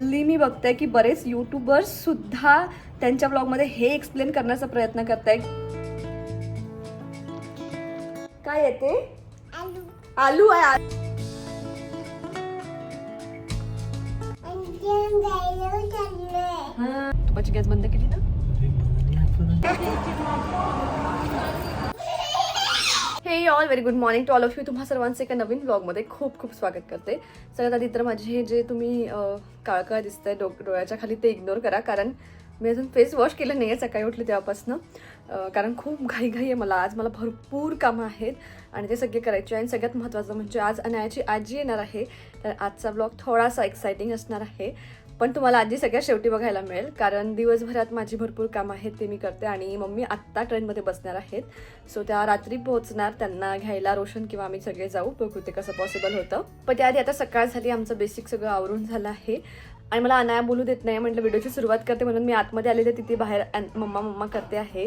हल्ली मी बघते की बरेच युट्यूबर्स सुद्धा त्यांच्या ब्लॉगमध्ये हे एक्सप्लेन करण्याचा प्रयत्न करत काय येते आलू. आलू आहे हा. तुपाची गॅस बंद केली ना? हे all very good morning to all of you तुम्हा सर्वांचे एका नवीन ब्लॉगमध्ये खूप खूप स्वागत करते. सगळ्यात आधी तर माझे हे जे तुम्ही अं, काळकाळ दिसतंय डो डोळ्याच्या खाली ते इग्नोर करा. कारण मी अजून फेस वॉश केलं नाही आहे सकाळी उठले तेव्हापासनं. कारण खूप घाई घाई आहे मला. आज मला भरपूर कामं आहेत आणि ते सगळे करायचे आणि सगळ्यात महत्त्वाचं म्हणजे आज अनायाची आजी येणार आहे. तर आजचा ब्लॉग थोडासा एक्सायटिंग असणार आहे. पण तुम्हाला आजी सगळ्यात शेवटी बघायला मिळेल कारण दिवसभरात माझी भरपूर कामं आहेत ते मी करते आणि मम्मी आत्ता ट्रेनमध्ये बसणार आहेत. सो त्या रात्री पोहोचणार त्यांना घ्यायला रोशन किंवा आम्ही सगळे जाऊ बघू ते कसं पॉसिबल होतं. पण त्याआधी आता सकाळ झाली आमचं बेसिक सगळं आवरून झालं आहे. आणि मला अनाया बोलू देत नाही म्हटलं व्हिडिओची सुरुवात करते म्हणून मी आतमध्ये आले तर तिथे बाहेर मम्मा मम्मा करते आहे.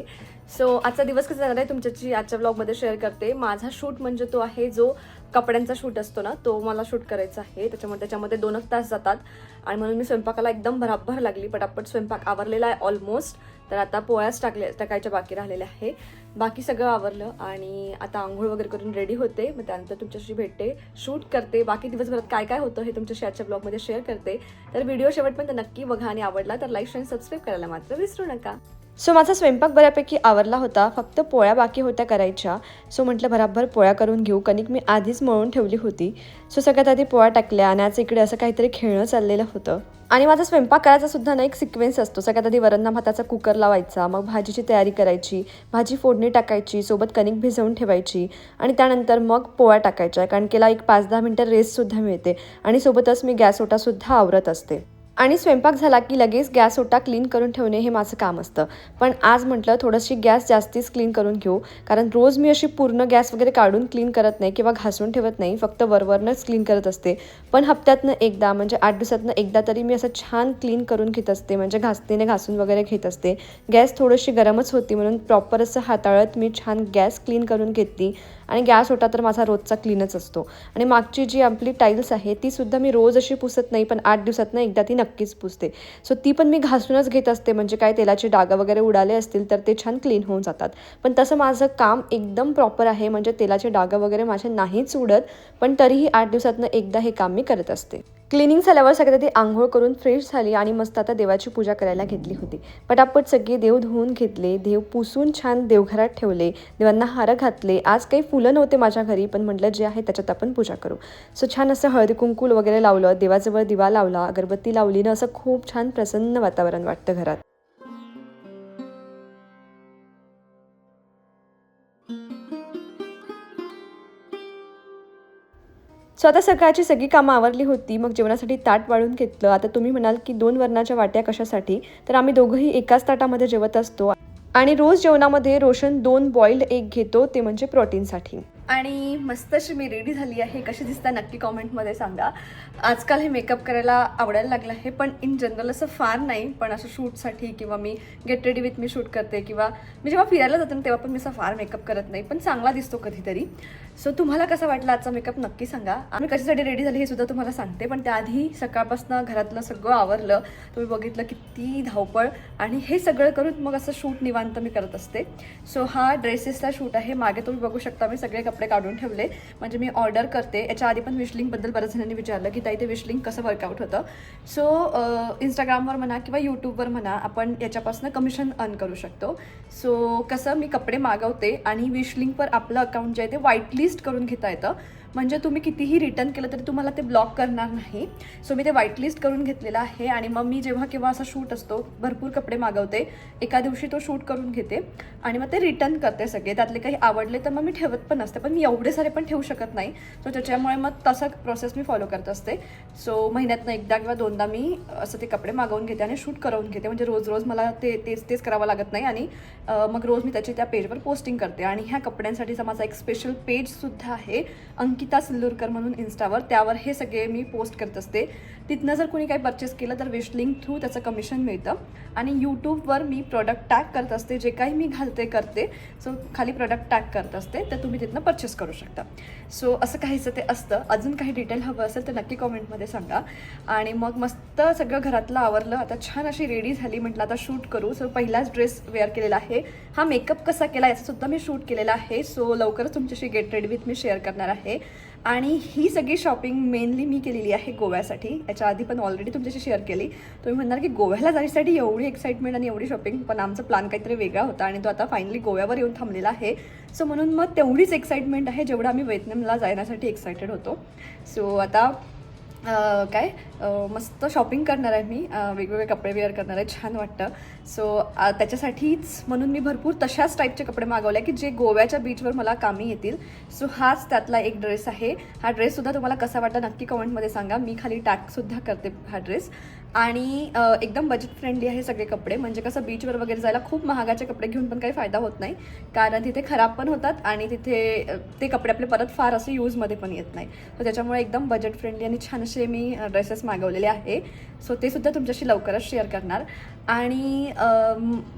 सो आजचा दिवस कसा जाणार आहे तुमच्याची आजच्या ब्लॉगमध्ये शेअर करते. माझा शूट म्हणजे तो आहे जो कपड्यांचा शूट असतो ना तो मला शूट करायचा आहे. त्याच्यामुळे त्याच्यामध्ये दोनच तास जातात. आणि म्हणून मी स्वयंपाकाला एकदम भराभर लागली. पटापट स्वयंपाक आवरलेला आहे ऑलमोस्ट तर आता पोळ्याच टाकले टाकायच्या बाकी राहिलेल्या आहे. बाकी सगळं आवरलं आणि आता आंघोळ वगैरे करून रेडी होते. मग त्यानंतर तुमच्याशी भेटते शूट करते. बाकी दिवसभरात काय काय होतं हे तुमच्याशी आजच्या ब्लॉगमध्ये शेअर करते. तर व्हिडिओ शेवटपर्यंत नक्की बघा आणि आवडला तर लाईक आणि सबस्क्राईब करायला मात्र विसरू नका. सो माझा स्वयंपाक बऱ्यापैकी आवरला होता फक्त पोळ्या बाकी होत्या करायच्या. सो म्हटलं भराभर पोळ्या करून घेऊ. कणिक मी आधीच मळून ठेवली होती. सो सगळ्यात आधी पोळ्या टाकल्या आणि आज इकडे असं काहीतरी खेळणं चाललेलं होतं. आणि माझा स्वयंपाक करायचा सुद्धा ना एक सिक्वेन्स असतो. सगळ्यात आधी वरणना भाताचा कुकर लावायचा मग भाजीची तयारी करायची भाजी फोडणी टाकायची सोबत कणिक भिजवून ठेवायची आणि त्यानंतर मग पोळ्या टाकायच्या. कारण केला एक पाच दहा मिनटं रेस्टसुद्धा मिळते आणि सोबतच मी गॅस ओटासुद्धा आवरत असते. आणि स्वयंपाक झाला की लगेच गॅस ओटा क्लीन करून ठेवणे हे माझं काम असतं. पण आज म्हटलं थोडीशी गॅस जास्तीच क्लीन करून घेऊ. कारण रोज मी अशी पूर्ण गॅस वगैरे काढून क्लीन करत नाही किंवा घासून ठेवत नाही. फक्त वरवरनंच क्लीन करत असते. पण हप्त्यातनं एकदा म्हणजे आठ दिवसातनं एकदा तरी मी असं छान क्लीन करून घेत असते. म्हणजे घासणीने घासून वगैरे घेत असते. गॅस थोडीशी गरमच होती म्हणून प्रॉपर असं हाताळत मी छान गॅस क्लीन करून घेतली. आणि गॅस होता तर माझा रोजचा क्लीनच असतो. आणि मागची जी आपली टाईल्स आहे ती सुद्धा मी रोज अशी पुसत नाही. पण आठ दिवसातनं एकदा ती नक्की नक्कीच पुसते. सो ती पण मी घासूनच घेत असते. म्हणजे काय तेलाचे डाग वगैरे उडाले असतील तर ते छान क्लीन होऊन जातात. पण तसं माझं काम एकदम प्रॉपर आहे. म्हणजे तेलाचे डाग वगैरे माझे नाहीच उडत. पण तरीही आठ दिवसातनं एकदा हे काम मी करत असते. क्लिनिंग झाल्यावर सगळ्यात आधी आंघोळ करून फ्रेश झाली आणि मस्त आता देवाची पूजा करायला घेतली होती. पटापट सगळे देव धुवून घेतले देव पुसून छान देवघरात ठेवले देवांना हार घातले. आज काही फुलं नव्हते माझ्या घरी पण म्हटलं जे आहे त्याच्यात आपण पूजा करू. सो छान असं हळदी कुंकूल वगैरे लावलं देवाजवळ दिवा लावला अगरबत्ती लावली ना असं खूप छान प्रसन्न वातावरण वाटतं घरात. सो आता सकाळची सगळी कामं आवरली होती. मग जेवणासाठी ताट वाढून घेतलं. आता तुम्ही म्हणाल की दोन वर्णाच्या वाट्या कशासाठी? तर आम्ही दोघंही एकाच ताटामध्ये जेवत असतो. आणि रोज जेवणामध्ये रोशन दोन बॉईल्ड एग घेतो. ते म्हणजे प्रोटीनसाठी आणि मस्त अशी मी रेडी झाली आहे. कशी दिसता नक्की कॉमेंटमध्ये सांगा. आजकाल हे मेकअप करायला आवडायला लागलं आहे पण इन जनरल असं फार नाही. पण असं शूटसाठी किंवा मी get ready with me shoot करते किंवा मी जेव्हा फिरायला जाते ना तेव्हा पण मी असं फार मेकअप करत नाही. पण चांगला दिसतो कधीतरी. सो तुम्हाला कसा वाटला आजचा मेकअप नक्की सांगा. आम्ही कशासाठी रेडी झाली हे सुद्धा तुम्हाला सांगते पण त्याआधी सकाळपासून घरातलं सगळं आवरलं. तुम्ही बघितलं किती धावपळ. आणि हे सगळं करून मग असं शूट निवांत मी करत असते. सो हा ड्रेसेसचा शूट आहे. मागे तुम्ही बघू शकता मी सगळे कपडे काढून ठेवले. म्हणजे मी ऑर्डर करते. याच्या आधी पण विशलिंगबद्दल बऱ्याच जणांनी विचारलं की ताई ते विशलिंग कसं वर्कआउट होतं? सो इंस्टाग्रामवर म्हणा किंवा यूट्यूबवर म्हणा आपण याच्यापासून कमिशन अर्न करू शकतो. सो कसं मी कपडे मागवते आणि विशलिंगवर आपलं अकाउंट जे आहे ते व्हाईट लिस्ट करून घेता येतं. म्हणजे तुम्ही कितीही रिटर्न केलं तरी तुम्हाला ते ब्लॉक करणार नाही. सो मी ते व्हाईटलिस्ट करून घेतलेलं आहे आणि मग मी जेव्हा केव्हा असा शूट असतो भरपूर कपडे मागवते एका दिवशी तो शूट करून घेते आणि मग ते रिटर्न करते सगळे. त्यातले काही आवडले तर मग मी ठेवत पण असते पण मी एवढे सारे पण ठेवू शकत नाही. सो त्याच्यामुळे मग तसा प्रोसेस मी फॉलो करत असते. सो महिन्यातनं एकदा किंवा दोनदा मी असं ते कपडे मागवून घेते आणि शूट करून घेते. म्हणजे रोज रोज मला ते तेच तेच करावं लागत नाही आणि मग रोज मी त्याची त्या पेजवर पोस्टिंग करते. आणि ह्या कपड्यांसाठीचा माझा एक स्पेशल पेजसुद्धा आहे अंकित अंकिता सिल्लूरकर म्हणून इन्स्टावर त्यावर हे सगळे मी पोस्ट करत असते. तिथनं जर कोणी काही परचेस केलं तर विशलिंक थ्रू त्याचं कमिशन मिळतं. आणि यूट्यूबवर मी प्रॉडक्ट टॅग करत असते जे काही मी घालते करते. सो खाली प्रॉडक्ट टॅग करत असते तर तुम्ही तिथनं परचेस करू शकता. सो असं काहीचं ते असतं. अजून काही डिटेल हवं असेल तर नक्की कॉमेंटमध्ये सांगा. आणि मग मस्त सगळं घरातलं आवरलं. आता छान अशी रेडी झाली म्हटलं आता शूट करू. सो पहिलाच ड्रेस वेअर केलेला आहे. हा मेकअप कसा केला याचा सुद्धा मी शूट केलेला आहे. सो लवकरच तुमच्याशी get ready with me share करणार आहे. आणि ही सगळी शॉपिंग मेनली मी केलेली आहे गोव्यासाठी. याच्या आधी पण ऑलरेडी तुमच्याशी शेअर केली. तुम्ही म्हणणार की गोव्याला जाण्यासाठी एवढी एक्साइटमेंट आणि एवढी शॉपिंग पण आमचा प्लॅन काहीतरी वेगळा होता आणि तो आता फायनली गोव्यावर येऊन थांबलेला आहे. सो म्हणून मग तेवढीच एक्साइटमेंट आहे जेवढं आम्ही व्हिएतनामला जाण्यासाठी एक्सायटेड होतो. सो आता काय? मस्त शॉपिंग करणार आहे मी. वेगवेगळे कपडे वेअर करणार आहे. छान वाटतं. सो त्याच्यासाठीच म्हणून मी भरपूर तशाच टाईपचे कपडे मागवले की जे गोव्याच्या बीचवर मला कामी येतील. सो हाच त्यातला एक ड्रेस आहे. हा ड्रेससुद्धा तुम्हाला कसा वाटला नक्की कमेंटमध्ये सांगा. मी खाली टॅगसुद्धा करते हा ड्रेस आणि एकदम बजेट फ्रेंडली आहे सगळे कपडे. म्हणजे कसं बीचवर वगैरे जायला खूप महागाचे कपडे घेऊन पण काही फायदा होत नाही. कारण तिथे खराब पण होतात आणि तिथे ते कपडे आपले परत फार असे यूजमध्ये पण येत नाही. तर त्याच्यामुळे एकदम बजेट फ्रेंडली आणि छान असे मी ड्रेसेस मागवलेले आहे. सो ते सुद्धा तुमच्याशी लवकरच शेअर करणार. आणि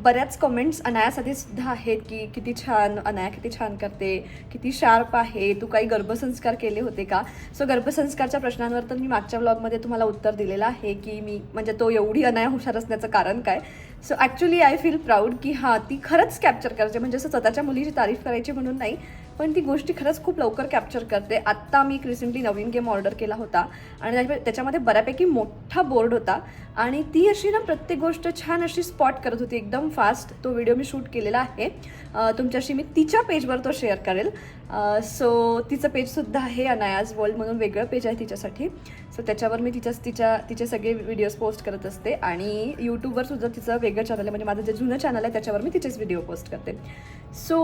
बऱ्याच कमेंट्स अनायासाठी सुद्धा आहेत की किती छान अनाया किती छान करते किती शार्प आहे तू काही गर्भसंस्कार केले होते का? सो गर्भसंस्कारच्या प्रश्नांवर तर मी मागच्या ब्लॉगमध्ये तुम्हाला उत्तर दिलेलं आहे की मी म्हणजे तो एवढी अनाया हुशार असण्याचं कारण काय? So actually I feel proud की हां ती खरंच कॅप्चर करायची म्हणजे असं स्वतःच्या मुलीची तारीफ करायची म्हणून नाही पण ती गोष्टी खरंच खूप लवकर कॅप्चर करते. आत्ता मी एक रिसेंटली नवीन गेम ऑर्डर केला होता आणि त्याच्या- त्याच्यामध्ये बऱ्यापैकी मोठा बोर्ड होता. आणि ती अशी ना प्रत्येक गोष्ट छान अशी स्पॉट करत होती एकदम फास्ट तो व्हिडिओ मी शूट केलेला आहे. तुमच्याशी मी तिच्या पेजवर तो शेअर करेल. सो तिचं पेजसुद्धा आहे अनायाज वर्ल्ड म्हणून वेगळं पेज आहे तिच्यासाठी. सो त्याच्यावर मी तिच्या तिच्या तिचे सगळे व्हिडिओज पोस्ट करत असते. आणि यूट्यूबवर सुद्धा तिचं वेगळं चॅनल आहे. म्हणजे माझं जे जुनं चॅनल आहे त्याच्यावर मी तिचेच व्हिडिओ पोस्ट करते. सो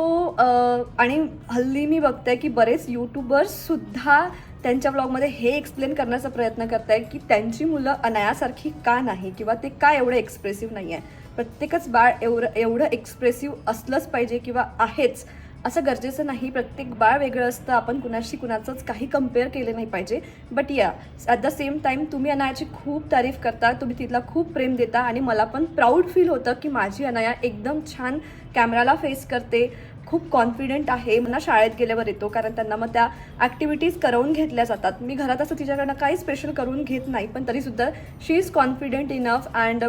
आणि हल्ली मी बघते की बरेच यूट्यूबर्ससुद्धा त्यांच्या ब्लॉगमध्ये हे एक्सप्लेन करण्याचा प्रयत्न करत आहे की त्यांची मुलं अनायासारखी का नाही किंवा ते का एवढं एक्सप्रेसिव्ह नाही आहे प्रत्येकच बाळ एवढं एवढं एक्सप्रेसिव्ह असलंच पाहिजे किंवा आहेच असं गरजेचं नाही. प्रत्येक बाळ वेगळं असतं आपण कुणाशी कुणाचंच काही कंपेअर केलं नाही पाहिजे. बट या ॲट द सेम टाईम तुम्ही अनायाची खूप तारीफ करता तुम्ही तिला खूप प्रेम देता आणि मला पण प्राऊड फील होतं की माझी अनाया एकदम छान कॅमेराला फेस करते. खूप कॉन्फिडंट आहे. मला शाळेत गेल्यावर येतो कारण त्यांना मग त्या ॲक्टिव्हिटीज करवून घेतल्या जातात. मी घरात असं तिच्याकडनं काही स्पेशल करून घेत नाही पण तरीसुद्धा she is confident enough and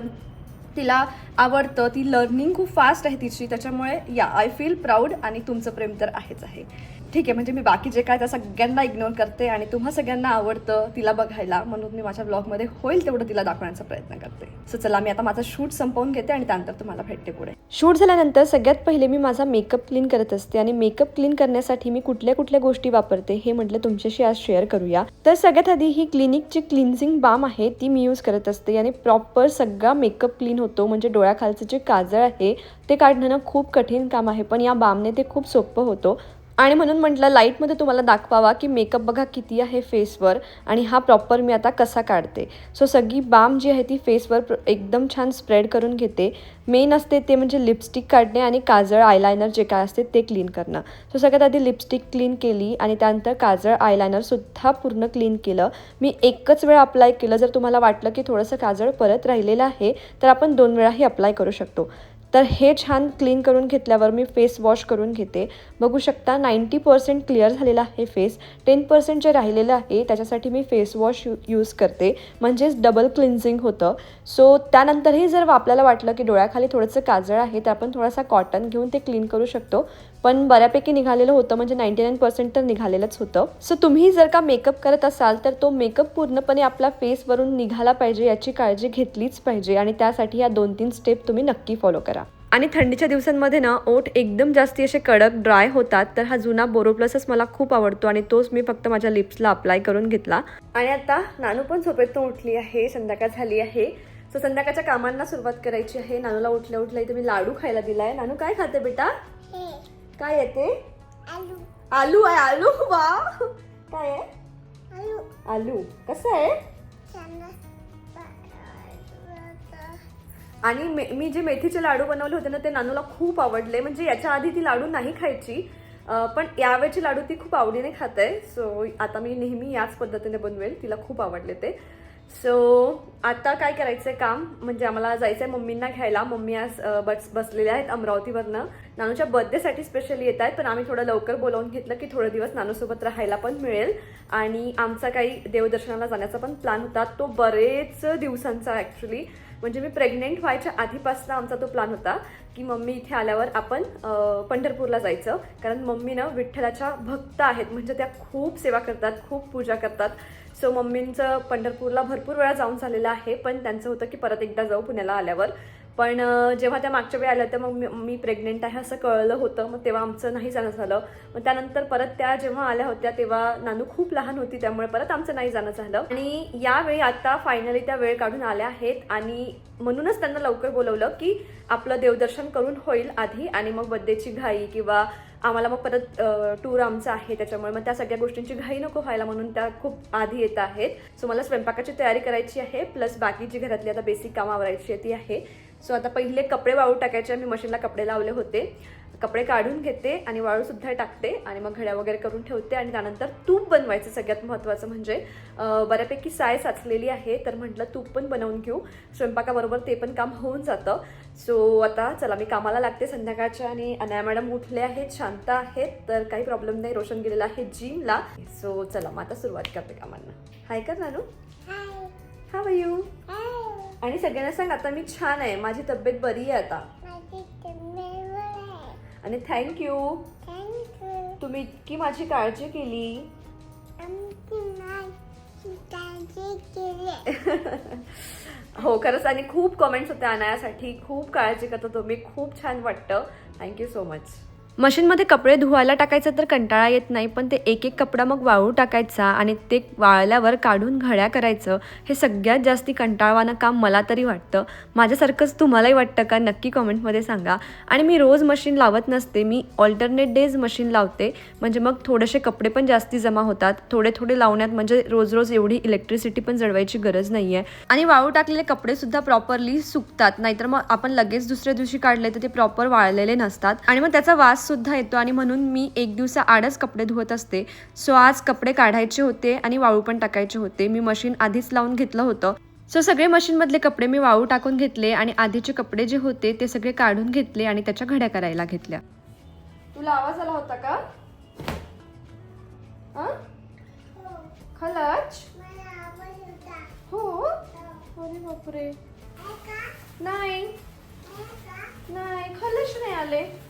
तिला आवडतं. ती लर्निंग खूप फास्ट आहे तिची त्याच्यामुळे या आय फील प्राऊड आणि तुमचं प्रेम तर आहेच आहे. ठीक आहे म्हणजे मी बाकी जे काय त्या सगळ्यांना इग्नोर करते आणि तुम्हा सगळ्यांना आवडतं तिला बघायला म्हणून मी माझ्या ब्लॉगमध्ये होईल तेवढं तिला दाखवण्याचा प्रयत्न करते. सो चला मी आता माझा शूट संपवून घेते आणि त्यानंतर तुम्हाला भेटते पुढे. शूट झाल्यानंतर सगळ्यात पहिले मी माझा मेकअप क्लीन करत असते आणि मेकअप क्लीन करण्यासाठी मी कुठल्या कुठल्या गोष्टी वापरते हे म्हटलं तुमच्याशी आज शेअर करूया. तर सगळ्यात आधी ही क्लिनिकची क्लिन्झिंग बाम आहे ती मी यूज करत असते आणि प्रॉपर सगळा मेकअप क्लीन होतो म्हणजे डोळ्याखालचं जे काजळ आहे ते काढणं खूप कठीण काम आहे पण या बामने ते खूप सोपं होतं. आणि म्हणून म्हटलं लाईटमध्ये तुम्हाला दाखवावा की मेकअप बघा किती आहे फेसवर आणि हा प्रॉपर मी आता कसा काढते. सो सगळी बाम जी आहे ती फेसवर एकदम छान स्प्रेड करून घेते. मेन असते ते म्हणजे लिपस्टिक काढणे आणि काजळ आयलायनर जे काय असते ते क्लीन करणं. सो सगळ्यात आधी लिपस्टिक क्लीन केली आणि त्यानंतर काजळ आयलायनरसुद्धा पूर्ण क्लीन केलं. मी एकच वेळ अप्लाय केलं. जर तुम्हाला वाटलं की थोडंसं काजळ परत राहिलेलं आहे तर आपण दोन वेळाही अप्लाय करू शकतो. तर हे छान क्लीन करून घेतल्यावर मी फेस वॉश करून घेते. बघू शकता नाईंटी पर्सेंट क्लिअर झालेला आहे फेस टेन पर्सेंट जे राहिलेलं आहे त्याच्यासाठी मी फेस वॉश यू यूज करते. म्हणजेच डबल क्लिन्झिंग होतं. सो त्यानंतरही जर आपल्याला वाटलं की डोळ्याखाली थोडंसं काजळ आहे तर आपण थोडासा कॉटन घेऊन ते क्लीन करू शकतो. पण बऱ्यापैकी निघालेलं होतं म्हणजे नाईंटी नाईन पर्सेंट तर निघालेलंच होतं. सो तुम्ही जर का मेकअप करत असाल तर तो मेकअप पूर्णपणे आपल्या फेसवरून निघाला पाहिजे याची काळजी घेतलीच पाहिजे आणि त्यासाठी या दोन तीन स्टेप तुम्ही नक्की फॉलो करा. आणि थंडीच्या दिवसांमध्ये ना ओठ एकदम जास्ती असे कडक ड्राय होतात तर हा जुना बोरोप्लसच मला खूप आवडतो आणि तोच मी फक्त माझ्या लिप्सला अप्लाय करून घेतला. आणि आता नानू पण झोपेतून उठली आहे संध्याकाळ झाली आहे. सो संध्याकाळच्या कामांना सुरुवात करायची आहे. नानूला उठल्या उठल्या इथे मी लाडू खायला दिलाय. नानू काय खाते बेटा? काय येते आलू. आलू आहे आलू? वा काय आहे? आलू. आलू. कसं आहे? आणि मे मी जे मेथीचे लाडू बनवले होते ना ते नानूला खूप आवडले. म्हणजे याच्या आधी ती लाडू नाही खायची पण यावेळची लाडू ती खूप आवडीने खाते. सो आता मी नेहमी याच पद्धतीने बनवेल. तिला खूप आवडले ते. सो आता काय करायचंय काम? म्हणजे आम्हाला जायचं आहे मम्मींना घ्यायला. मम्मी आज बस बसलेल्या आहेत अमरावतीवरनं. नानूच्या बर्थडेसाठी स्पेशली येत आहेत पण आम्ही थोडं लवकर बोलावून घेतलं की थोडे दिवस नानूसोबत राहायला पण मिळेल. आणि आमचा काही देवदर्शनाला जाण्याचा पण प्लॅन होता. तो बरेच दिवसांचा ॲक्च्युली म्हणजे मी प्रेग्नेंट व्हायच्या आधीपासून आमचा तो प्लॅन होता की मम्मी इथे आल्यावर आपण पंढरपूरला जायचं. कारण मम्मी ना विठ्ठलाच्या भक्त आहेत. म्हणजे त्या खूप सेवा करतात खूप पूजा करतात. सो मम्मींचं पंढरपूरला भरपूर वेळा जाऊन झालेलं आहे. पण त्यांचं होतं की परत एकदा जाऊ पुण्याला आल्यावर. पण जेव्हा त्या मागच्या वेळी आल्या तर मग मी- प्रेग्नेंट आहे असं कळलं होतं. मग तेव्हा आमचं नाही जाणं झालं. मग त्यानंतर परत त्या जेव्हा आल्या होत्या तेव्हा नानू खूप लहान होती त्यामुळे परत आमचं नाही जाणं झालं. आणि यावेळी आता फायनली त्या वेळ काढून आल्या आहेत. आणि म्हणूनच त्यांना लवकर बोलवलं की आपलं देवदर्शन करून होईल आधी आणि मग बड्डेची घाई किंवा आम्हाला मग परत टूर आमचा आहे त्याच्यामुळे. मग त्या सगळ्या गोष्टींची घाई नको व्हायला म्हणून त्या खूप आधी येत आहेत. सो मला स्वयंपाकाची तयारी करायची आहे. प्लस बाकीची घरातली आता बेसिक कामं आवरायची आहे ती आहे. सो आता पहिले कपडे वाळू टाकायचे. मी मशीनला कपडे लावले होते. कपडे काढून घेते आणि वाळूसुद्धा टाकते आणि मग घड्या वगैरे करून ठेवते आणि त्यानंतर तूप बनवायचं सगळ्यात महत्त्वाचं म्हणजे बऱ्यापैकी साय साचलेली आहे तर म्हटलं तूप पण बनवून घेऊ. स्वयंपाकाबरोबर ते पण काम होऊन जातं. सो आता चला मी कामाला लागते संध्याकाळच्या आणि अनाया मॅडम उठले आहेत शांत आहेत तर काही प्रॉब्लेम नाही. रोशन गेलेला आहे जिमला. सो चला मग आता सुरुवात करते कामांना. हाय कर नानू. हाय हा यू हाय आणि सगळ्यांना सांग आता मी छान आहे. माझी तब्येत बरी आहे आता. आणि थँक्यू तुम्ही इतकी माझी काळजी केली. आमची माझी काळजी केली. हो खरंच आणि खूप कमेंट्स होत्या अनायासाठी. खूप काळजी करता तुम्ही. खूप छान वाटतं. थँक्यू सो मच मशीनमध्ये कपडे धुवायला टाकायचं तर कंटाळा येत नाही पण ते एक एक कपडा मग वाळू टाकायचा आणि ते वाळल्यावर काढून घड्या करायचं. हे सगळ्यात जास्ती कंटाळवानं काम मला तरी वाटतं. माझ्यासारखंच तुम्हालाही वाटतं का? नक्की कमेंटमध्ये सांगा. आणि मी रोज मशीन लावत नसते. मी ऑल्टरनेट डेज मशीन लावते. म्हणजे मग थोडेसे कपडे पण जास्ती जमा होतात. थोडे थोडे लावण्यात म्हणजे रोज रोज एवढी इलेक्ट्रिसिटी पण जळवायची गरज नाही आहे आणि वाळू टाकलेले कपडेसुद्धा प्रॉपरली सुकतात. नाहीतर मग आपण लगेच दुसऱ्या दिवशी काढले तर ते प्रॉपर वाळलेले नसतात. आणि मग त्याचा वास सुद्धा येतो आणि म्हणून मी एक दिवसा आडच कपडे धुवत असते. सो आज कपडे काढायचे होते आणि वाळू पण टाकायचे होते. मी मशीन आधीच लावून घेतलं होतं. सो सगळे मशीनमधले कपडे मी वाळू टाकून घेतले आणि आधीचे कपडे जे होते ते सगळे काढून घेतले आणि त्याच्या घड्या करायला घेतल्या. तुला आवाज आला होता का? खलच? हो? अरे बापरे. नाही. नाही खलच नाही आले. का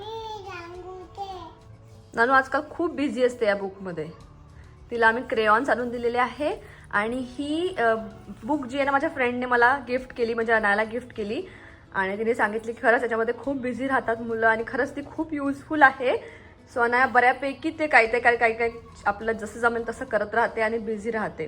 नानू आजकाल खूप बिझी असते या बुकमध्ये तिला आम्ही क्रेयॉन्स आणून दिलेले आहे आणि ही बुक जी आहे ना माझ्या फ्रेंडने मला गिफ्ट केली म्हणजे अनायला गिफ्ट केली. आणि तिने सांगितली की खरंच याच्यामध्ये खूप बिझी राहतात मुलं आणि खरंच ती खूप युजफुल आहे. सो अनाया बऱ्यापैकी ते काही ते काय काही काही आपलं जसं जमेल तसं करत राहते आणि बिझी राहते.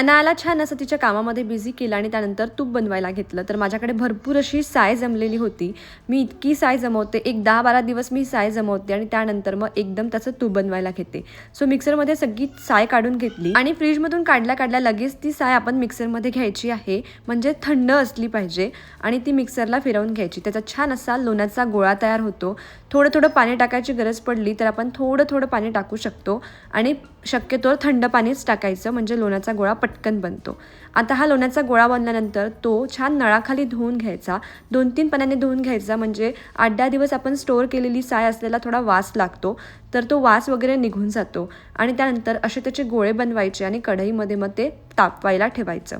अनाला छान असं तिच्या कामामध्ये बिझी केलं आणि त्यानंतर तूप बनवायला घेतलं. तर माझ्याकडे भरपूर अशी साय जमलेली होती. मी इतकी साय जमवते. एक दहा बारा दिवस मी साय जमवते आणि त्यानंतर मग एकदम त्याचं तूप बनवायला घेते. सो मिक्सरमध्ये सगळी साय काढून घेतली आणि फ्रीजमधून काढल्या काढल्या लगेच ती साय आपण मिक्सरमध्ये घ्यायची आहे. म्हणजे थंड असली पाहिजे आणि ती मिक्सरला फिरवून घ्यायची. त्याचा छान असा लोण्याचा गोळा तयार होतो. थोडं थोडं पाणी टाकायची गरज पडली तर आपण थोडं थोडं पाणी टाकू शकतो आणि शक्यतोवर थंड पाणीच टाकायचं. म्हणजे लोण्याचा गोळा पटकन बनतो. आता हा लोण्याचा गोळा बनल्यानंतर तो छान नळाखाली धुवून घ्यायचा. दोन तीन पाण्याने धुवून घ्यायचा म्हणजे आठ दहा दिवस आपण स्टोअर केलेली साय असलेला थोडा वास लागतो तर तो वास वगैरे निघून जातो. आणि त्यानंतर असे त्याचे गोळे बनवायचे आणि कढईमध्ये मग ते तापवायला ठेवायचं.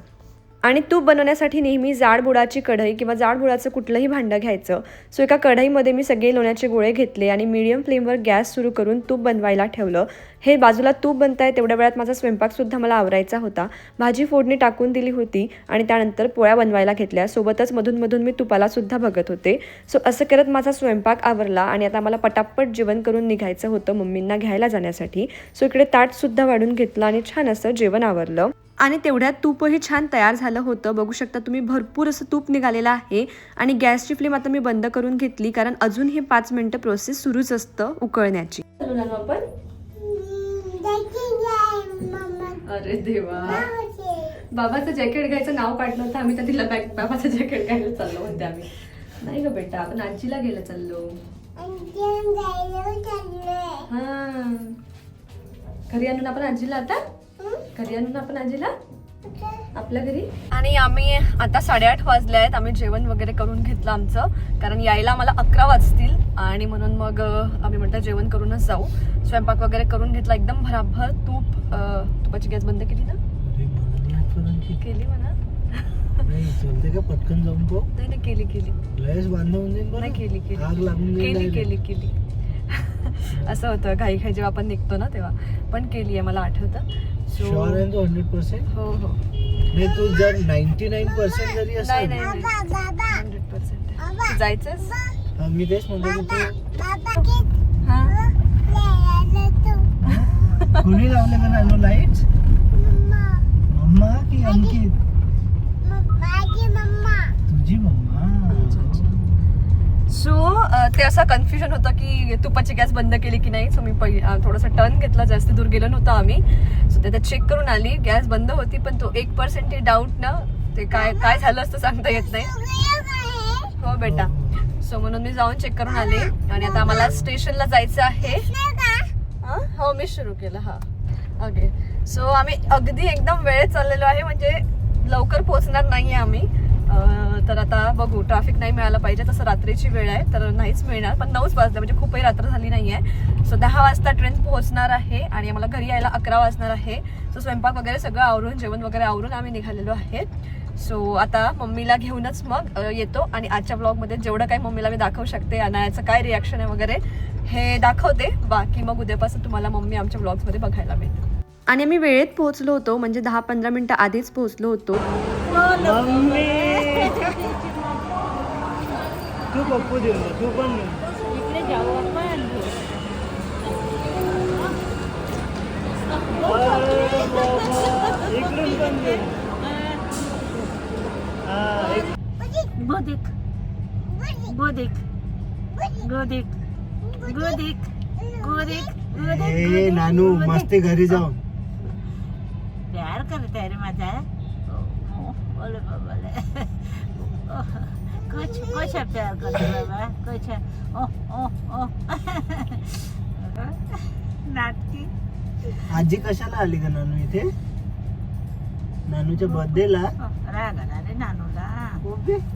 आणि तूप बनवण्यासाठी नेहमी जाडबुडाची कढई किंवा जाडबुडाचं कुठलंही भांडं घ्यायचं. सो एका कढईमध्ये मी सगळे लोण्याचे गोळे घेतले आणि मीडियम फ्लेमवर गॅस सुरू करून तूप बनवायला ठेवलं. हे बाजूला तूप बनताय तेवढ्या वेळात माझा स्वयंपाकसुद्धा मला आवरायचा होता. भाजी फोडणी टाकून दिली होती आणि त्यानंतर पोळ्या बनवायला घेतल्या. सोबतच मधून मधून मी तुपालासुद्धा बघत होते. सो असं करत माझा स्वयंपाक आवरला आणि आता मला पटापट जेवण करून निघायचं होतं मम्मींना घ्यायला जाण्यासाठी. सो इकडे ताटसुद्धा वाढून घेतलं आणि छान असं जेवण आवरलं. आणि तेवढ्यात तूपही छान तयार झालं होतं. बघू शकता तुम्ही भरपूर असं तूप निघालेलं आहे. आणि गॅसची फ्लेम आता मी बंद करून घेतली कारण अजून हे पाच मिनटं प्रोसेस सुरूच असतं उकळण्याची. आपण. अरे देवा. बाबाचं जॅकेट घ्यायचं नाव काढलं होतं आम्ही तर तिला बॅग बाबाचं जॅकेट घ्यायला चाललो म्हणते आम्ही. नाही ग बेटा आपण आजीला घ्यायला चाललो. हा. घरी आणून आपण आजीला आता घरी आणून आपण आजीला? आपल्या घरी? आणि आम्ही आता साडेआठ वाजले आहेत आम्ही जेवण वगैरे करून घेतलं आमचं. कारण यायला आम्हाला अकरा वाजतील. आणि म्हणून मग आम्ही म्हणतो जेवण करूनच जाऊ. स्वयंपाक वगैरे करून घेतला. एकदम भराभर तूप तुपाची गॅस बंद केली ना? केली म्हणा. नाही चलते का? पटकन जाऊन नाही नाही केली केली. जाईल नाही केली केली. केली. केली केली. असं होतं. घाई घाई जेव्हा आपण निघतो ना तेव्हा. पण केली आहे मला आठवतं. शुअर आहे तो हंड्रेड पर्सेंट हो हो. नाही तू जर नाईन्टी नाईन पर्सेंट जरी नाही असेल. नाही नाही. हंड्रेड पर्सेंट जायचंच हा, मी तेच म्हणतो की हा. लेला तू. कुणी लावले का नानो लाइट मम्मा की अंकित? सो ते असं कन्फ्युजन होतं की तुपाची गॅस बंद केली की नाही? सो मी पै थोडंसं टर्न घेतला जास्त दूर गेलो नव्हतं आम्ही. सो त्याच्यात चेक करून आली गॅस बंद होती पण तो एक पर्सेंट डाऊट ना ते काय काय झालं असतं सांगता येत नाही. हो बेटा. सो म्हणून मी जाऊन चेक करून आले आणि आता आम्हाला स्टेशनला जायचं आहे. हो मी सुरू केलं हा. ओके सो आम्ही अगदी एकदम वेळेत चाललेलो आहे म्हणजे लवकर पोहोचणार नाही आम्ही. तर आता बघू ट्रॅफिक नाही मिळालं पाहिजे तसं रात्रीची वेळ आहे तर नाहीच मिळणार. पण नऊच वाजले म्हणजे खूपही रात्र झाली नाही आहे सो दहा वाजता ट्रेन पोहोचणार आहे आणि आम्हाला घरी यायला अकरा वाजणार आहे. सो स्वयंपाक वगैरे सगळं आवरून जेवण वगैरे आवरून आम्ही निघालेलो आहे. सो आता मम्मीला घेऊनच मग येतो आणि आजच्या ब्लॉगमध्ये जेवढं काही मम्मीला मी दाखवू शकते अनायाचं काय रिॲक्शन आहे वगैरे हे दाखवते. बाकी मग उद्यापासून तुम्हाला मम्मी आमच्या ब्लॉग्समध्ये बघायला मिळते आणि आम्ही वेळेत पोहोचलो होतो म्हणजे दहा पंधरा मिनिटं आधीच पोहोचलो होतो. मम्मी! तू पप्पू देऊ तू पण दे. अरे बाबा, इकडून पण गोदिक गोदिक गोदिक गोदिक गोदिक नानू मस्त घरी जाऊ प्यार करत आहे रे माझा बोले बाबा कुछ कुछ प्यार करते बाबा कुछ ओ ओ ओ नाटकी आजी कशाला आली का नानू इथे? नानूच्या बर्थडेला राग आला रे नानूला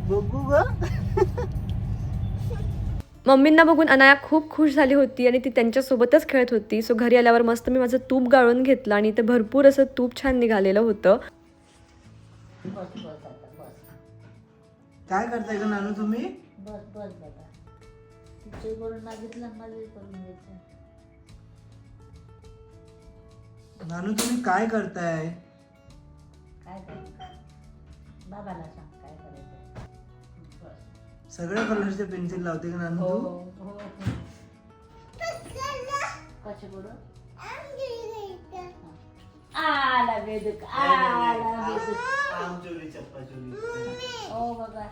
बघू ग. मम्मींना बघून अनाया खूप खुश झाली होती आणि ती त्यांच्यासोबतच खेळत होती. सो घरी आल्यावर मस्त मी माझं तूप गाळून घेतलं आणि ते भरपूर असं तूप छान निघालेलं होतं. काय करताय का नानू तुम्ही? बस बस बाबा तुझे करून मागितलं मला करून द्यायचं नानू तुम्ही काय करताय? काय करायचं बाबाला सांग काय करायचं बस. सगळ्या कलरचे पेन्सिल लावते का नानू तू? हो कसे बोलू? आला बेदूक आला बेदूक आम चोरी चप्पा चोरी. ओ बाबा.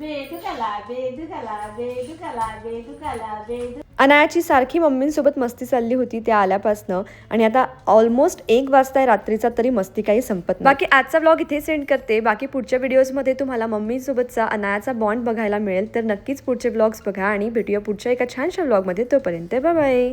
बेदुकाला बेदुकाला बेदुकाला बेदुकाला अनायाची सारखी मम्मींसोबत मस्ती चालली होती त्या आल्यापासनं. आणि आता ऑलमोस्ट एक वाजता रात्रीचा तरी मस्ती काही संपत नाही. बाकी आजचा ब्लॉग इथे सेंड करते. बाकी पुढच्या व्हिडिओजमध्ये तुम्हाला मम्मीसोबतचा अनायाचा बॉन्ड बघायला मिळेल. तर नक्कीच पुढचे ब्लॉग्स बघा आणि भेटूया पुढच्या एका छानशा ब्लॉगमध्ये तोपर्यंत बाय